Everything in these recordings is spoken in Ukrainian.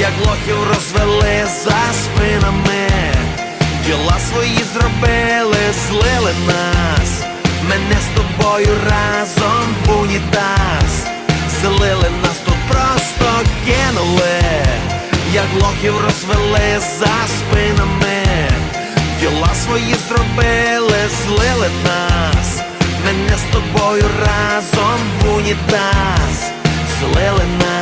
як лохів розвели за спинами. Діла свої зробили, злили нас. Мене з тобою разом в унітаз Злили нас тут просто кинули, як лохів розвели за спинами. Діла свої зробили, злили нас. Мене з тобою разом в унітаз Злили нас.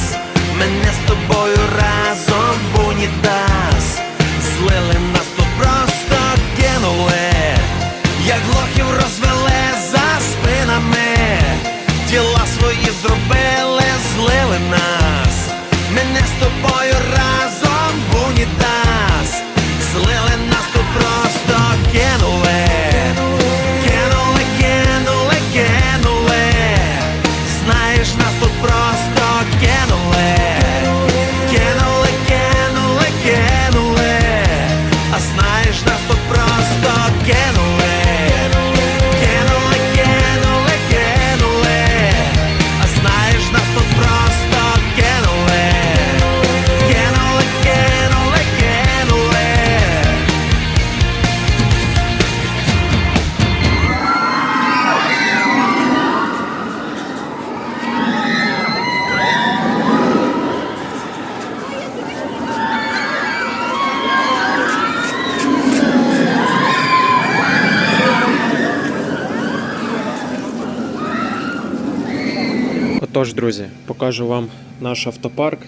Отож, друзі, покажу вам наш автопарк.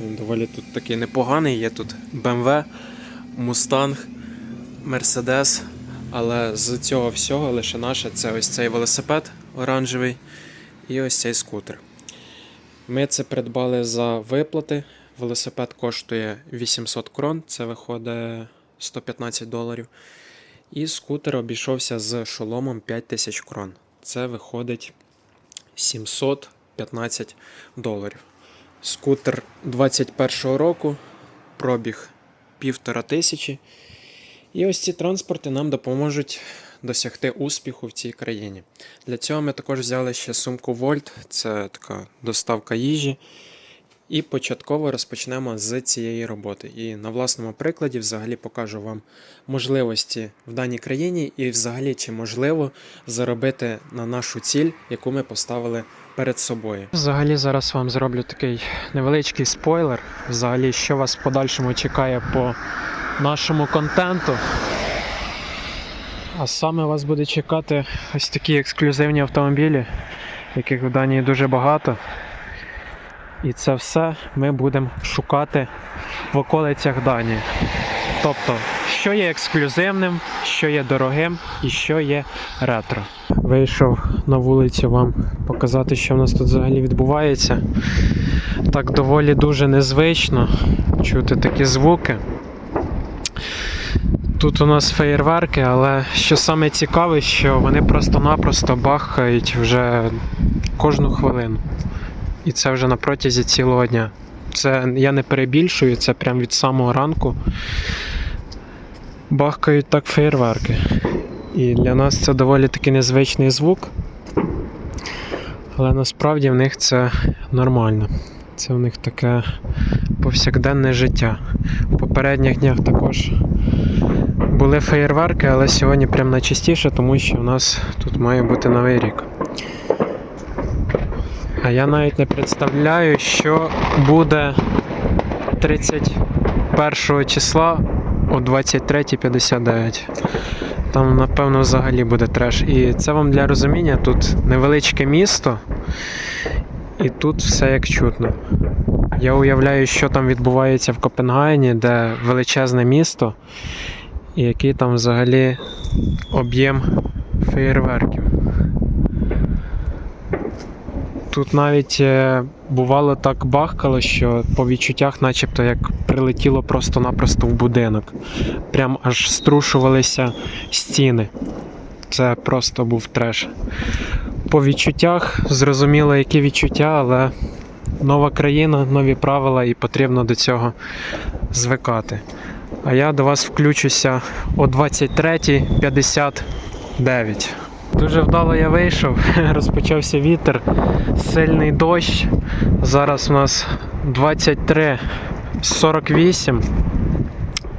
Він доволі тут такий непоганий. Є тут BMW, Mustang, Mercedes. Але з цього всього лише наше це ось цей велосипед оранжевий і ось цей скутер. Ми це придбали за виплати. Велосипед коштує 800 крон, це виходить 115 доларів. І скутер обійшовся з шоломом 5000 крон. Це виходить 715 доларів. Скутер 21-го року, пробіг півтора тисячі. І ось ці транспорти нам допоможуть досягти успіху в цій країні. Для цього ми також взяли ще сумку Вольт, це така доставка їжі. І початково розпочнемо з цієї роботи. І на власному прикладі взагалі покажу вам можливості в даній країні і взагалі чи можливо заробити на нашу ціль, яку ми поставили перед собою. Взагалі зараз вам зроблю такий невеличкий спойлер. Взагалі, що вас в подальшому чекає по нашому контенту. А саме вас буде чекати ось такі ексклюзивні автомобілі, яких в Данії дуже багато. І це все ми будемо шукати в околицях Данії. Тобто, що є ексклюзивним, що є дорогим і що є ретро. Вийшов на вулицю вам показати, що в нас тут взагалі відбувається. Так доволі дуже незвично чути такі звуки. Тут у нас феєрверки, але що саме цікаве, що вони просто-напросто бахають вже кожну хвилину. І це вже на протязі цілого дня. Це я не перебільшую, це прям від самого ранку. Бахкають так феєрверки. І для нас це доволі таки незвичний звук. Але насправді в них це нормально. Це в них таке повсякденне життя. В попередніх днях також були феєрверки, але сьогодні прям найчастіше, тому що у нас тут має бути новий рік. А я навіть не представляю, що буде 31 числа о 23.59. Там, напевно, взагалі буде треш. І це вам для розуміння, тут невеличке місто, і тут все як чутно. Я уявляю, що там відбувається в Копенгагені, де величезне місто, і який там взагалі об'єм феєрверків. Тут навіть е, бувало так бахкало, що по відчуттях, начебто, як прилетіло просто-напросто в будинок. Прям аж струшувалися стіни. Це просто був треш. По відчуттях зрозуміло, які відчуття, але нова країна, нові правила, і потрібно до цього звикати. А я до вас включуся о 23.59. Дуже вдало я вийшов, розпочався вітер, сильний дощ. Зараз у нас 23.48.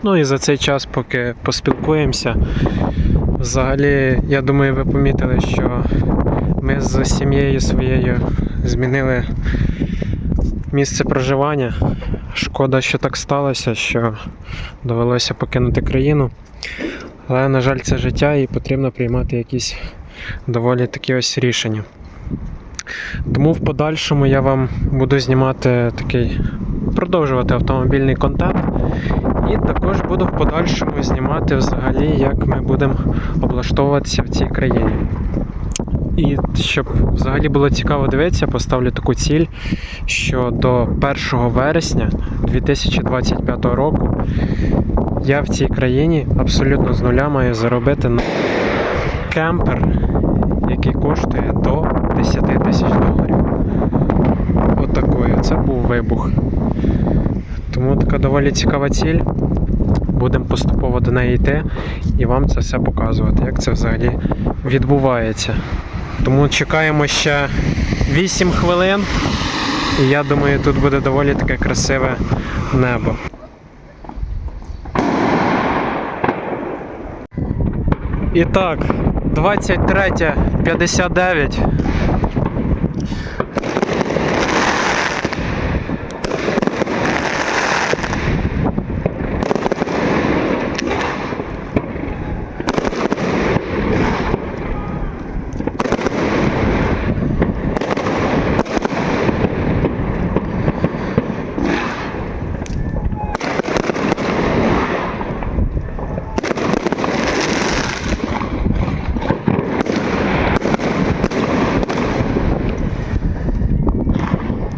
Ну і за цей час, поки поспілкуємося, взагалі, я думаю, ви помітили, що ми з сім'єю своєю змінили місце проживання. Шкода, що так сталося, що довелося покинути країну. Але, на жаль, це життя і потрібно приймати якісь доволі такі ось рішення. Тому в подальшому я вам буду знімати такий, продовжувати автомобільний контент. І також буду в подальшому знімати взагалі, як ми будемо облаштовуватися в цій країні. І щоб взагалі було цікаво дивитися, поставлю таку ціль, що до 1 вересня 2025 року я в цій країні абсолютно з нуля маю заробити на кемпер, який коштує до 10 тисяч доларів. Отакою. Це був вибух. Тому така доволі цікава ціль. Будемо поступово до неї йти і вам це все показувати, як це взагалі відбувається. Тому чекаємо ще 8 хвилин, і я думаю, тут буде доволі таке красиве небо. І так, 23.59.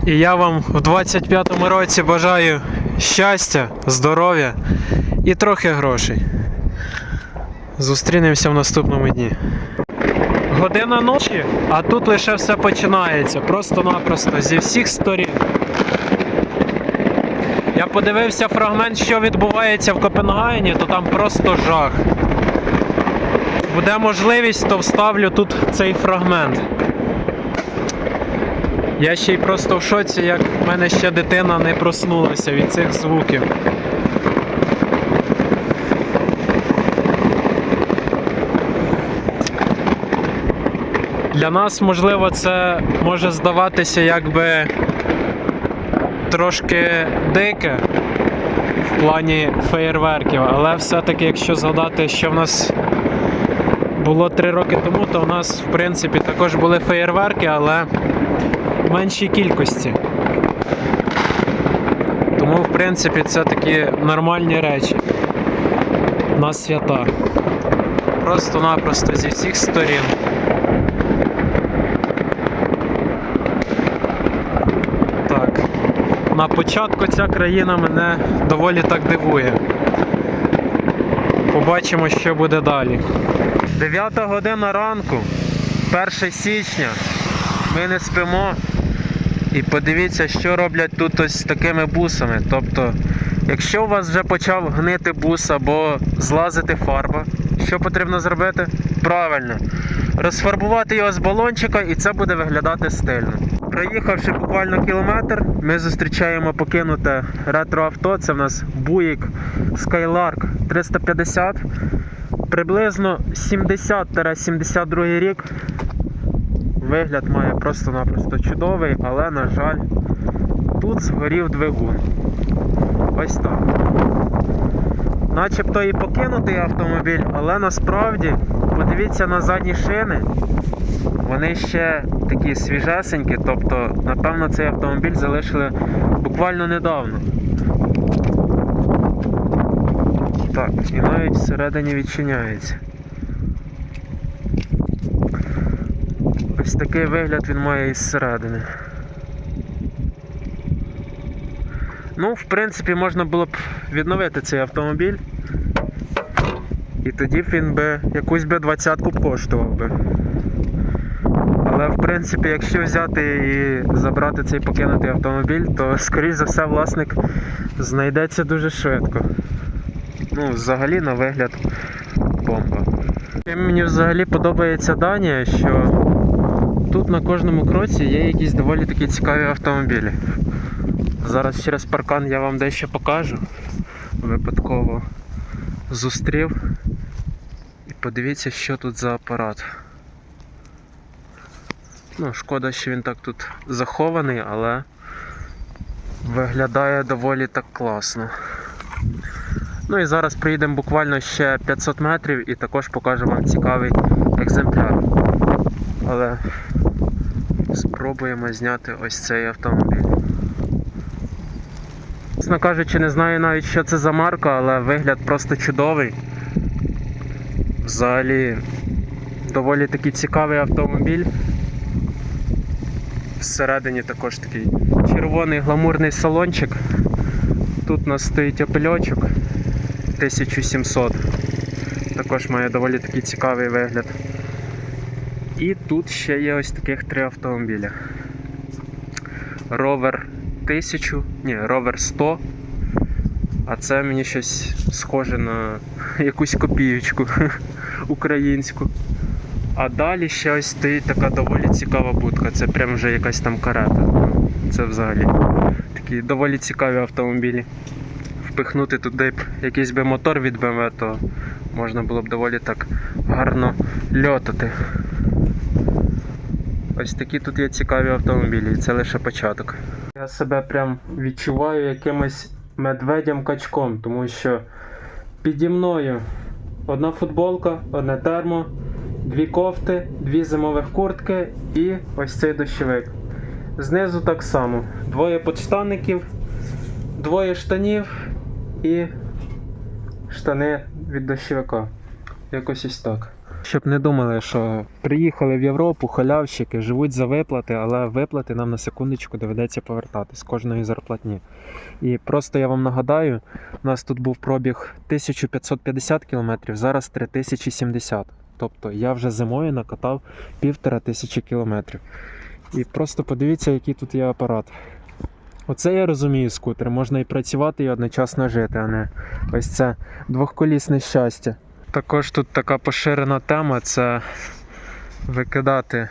І я вам в 25-му році бажаю щастя, здоров'я і трохи грошей. Зустрінемося в наступному дні. Година ночі, а тут лише все починається. Просто-напросто зі всіх сторін. Я подивився фрагмент, що відбувається в Копенгагені, то там просто жах. Буде можливість, то вставлю тут цей фрагмент. Я ще й просто в шоці, як в мене ще дитина не проснулася від цих звуків. Для нас, можливо, це може здаватися якби трошки дике в плані феєрверків, але все-таки, якщо згадати, що в нас було три роки тому, то у нас, в принципі, також були феєрверки, але меншій кількості. Тому, в принципі, це такі нормальні речі. на свята. Просто-напросто зі всіх сторін. Так. На початку ця країна мене доволі так дивує. Побачимо, що буде далі. 9 година ранку, 1 січня. Ми не спимо. І подивіться, що роблять тут ось з такими бусами. Тобто, якщо у вас вже почав гнити бус або злазити фарба, що потрібно зробити? Правильно. Розфарбувати його з балончика і це буде виглядати стильно. Проїхавши буквально кілометр, ми зустрічаємо покинуте ретроавто. Це в нас Буїк Skylark 350. Приблизно 70-72 рік. Вигляд має просто-напросто чудовий, але, на жаль, тут згорів двигун. Ось так. Начебто і покинутий автомобіль, але насправді подивіться на задні шини. Вони ще такі свіжесенькі, тобто, напевно, цей автомобіль залишили буквально недавно. Так, і навіть всередині відчиняється. Ось такий вигляд він має із середини. Ну, в принципі, можна було б відновити цей автомобіль. І тоді б він би якусь би двадцятку коштував би. Але в принципі, якщо взяти і забрати цей покинутий автомобіль, то скоріш за все власник знайдеться дуже швидко. Ну, взагалі на вигляд бомба. Чим мені взагалі подобається Данія, що тут на кожному кроці є якісь доволі такі цікаві автомобілі. Зараз через паркан я вам дещо покажу. Випадково зустрів. І подивіться, що тут за апарат. Ну, шкода, що він так тут захований, але виглядає доволі так класно. Ну і зараз приїдемо буквально ще 500 метрів і також покажу вам цікавий екземпляр. Але спробуємо зняти ось цей автомобіль. Чесно кажучи, не знаю навіть, що це за марка, але вигляд просто чудовий. Взагалі доволі такий цікавий автомобіль. Всередині також такий червоний гламурний салончик. Тут у нас стоїть опельочок 1700. Також має доволі такий цікавий вигляд. І тут ще є ось таких три автомобіля. Ровер 1000, ні, ровер 100. А це мені щось схоже на якусь копієчку українську. А далі ще ось стоїть така доволі цікава будка. Це прям вже якась там карета. Це взагалі такі доволі цікаві автомобілі. Впихнути туди б якийсь би мотор від BMW, то можна було б доволі так гарно льотати. Ось такі тут є цікаві автомобілі, і це лише початок. Я себе прям відчуваю якимось медведем-качком, тому що піді мною одна футболка, одне термо, дві кофти, дві зимових куртки і ось цей дощовик. Знизу так само. Двоє подштанників, двоє штанів і штани від дощовика. Якось ось так. Щоб не думали, що приїхали в Європу, халявщики, живуть за виплати, але виплати нам на секундочку доведеться повертати з кожної зарплатні. І просто я вам нагадаю, у нас тут був пробіг 1550 км, зараз 3070. Тобто я вже зимою накатав півтора тисячі кілометрів. І просто подивіться, який тут є апарат. Оце я розумію скутер. Можна і працювати, і одночасно жити, а не ось це двохколісне щастя. Також тут така поширена тема це викидати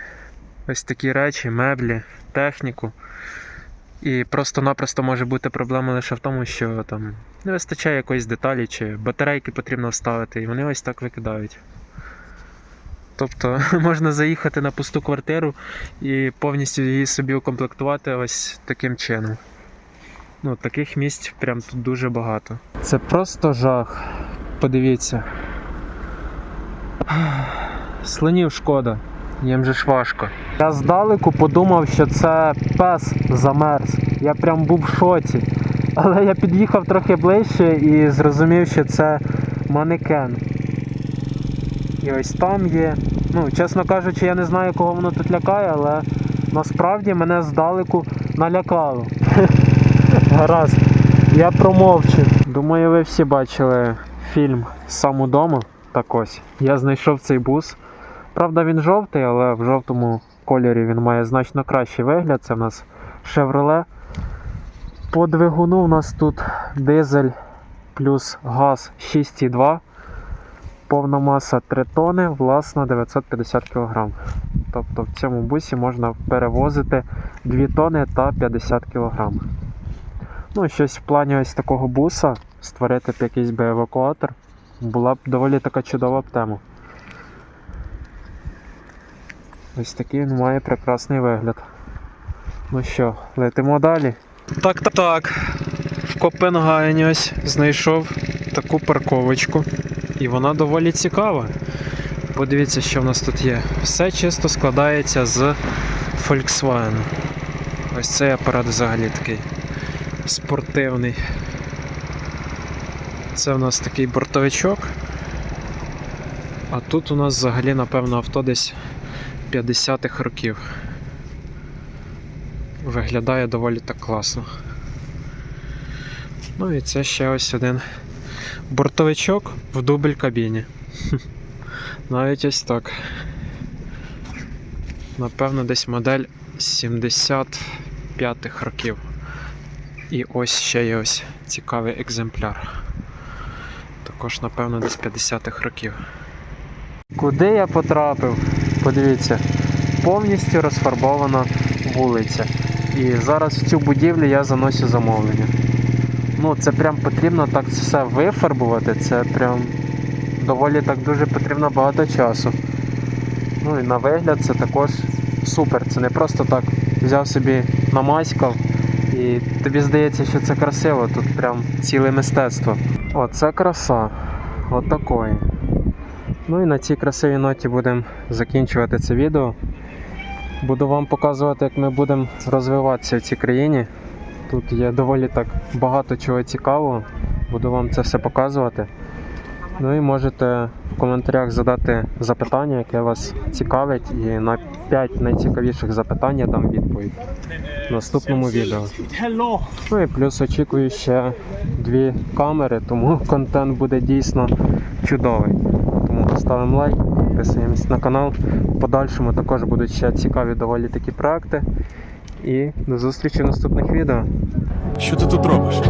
ось такі речі, меблі, техніку. І просто-напросто може бути проблема лише в тому, що там не вистачає якоїсь деталі чи батарейки потрібно вставити, і вони ось так викидають. Тобто можна заїхати на пусту квартиру і повністю її собі укомплектувати ось таким чином. Ну, таких місць прям тут дуже багато. Це просто жах. Подивіться. Слонів шкода, їм же ж важко. Я здалеку подумав, що це пес замерз. Я прям був в шоці. Але я під'їхав трохи ближче і зрозумів, що це манекен. І ось там є. Ну, чесно кажучи, я не знаю, кого воно тут лякає, але насправді мене здалеку налякало. Гаразд, я промовчу. Думаю, ви всі бачили фільм Сам удома. Так ось. Я знайшов цей бус. Правда, він жовтий, але в жовтому кольорі він має значно кращий вигляд. Це в нас Chevrolet. По двигуну у нас тут дизель плюс газ 6,2. Повна маса 3 тони, власна 950 кг. Тобто в цьому бусі можна перевозити 2 тони та 50 кг. Ну, щось в плані ось такого буса створити б якийсь би евакуатор була б доволі така чудова б тема. Ось такий він має прекрасний вигляд. Ну що, летимо далі. Так, так, так. В Копенгагені ось знайшов таку парковочку. І вона доволі цікава. Подивіться, що в нас тут є. Все чисто складається з Volkswagen. Ось цей апарат взагалі такий спортивний. Це в нас такий бортовичок. А тут у нас взагалі, напевно, авто десь 50-х років. Виглядає доволі так класно. Ну і це ще ось один бортовичок в дубль кабіні. Навіть ось так. Напевно, десь модель 75-х років. І ось ще є ось цікавий екземпляр. Також, напевно, десь 50-х років. Куди я потрапив? Подивіться, повністю розфарбована вулиця. І зараз в цю будівлю я заносю замовлення. Ну, це прям потрібно так все вифарбувати, це прям доволі так дуже потрібно багато часу. Ну і на вигляд це також супер. Це не просто так взяв собі намаськав і тобі здається, що це красиво, тут прям ціле мистецтво. О, це краса. От такої. Ну і на цій красивій ноті будемо закінчувати це відео. Буду вам показувати, як ми будемо розвиватися в цій країні. Тут є доволі так багато чого цікавого. Буду вам це все показувати. Ну і можете в коментарях задати запитання, яке вас цікавить, і на 5 найцікавіших запитань я дам відповідь в наступному відео. Ну і плюс очікую ще дві камери, тому контент буде дійсно чудовий. Тому ставимо лайк, підписуємось на канал. В подальшому також будуть ще цікаві доволі такі проекти. І до зустрічі в наступних відео. Що ти тут робиш?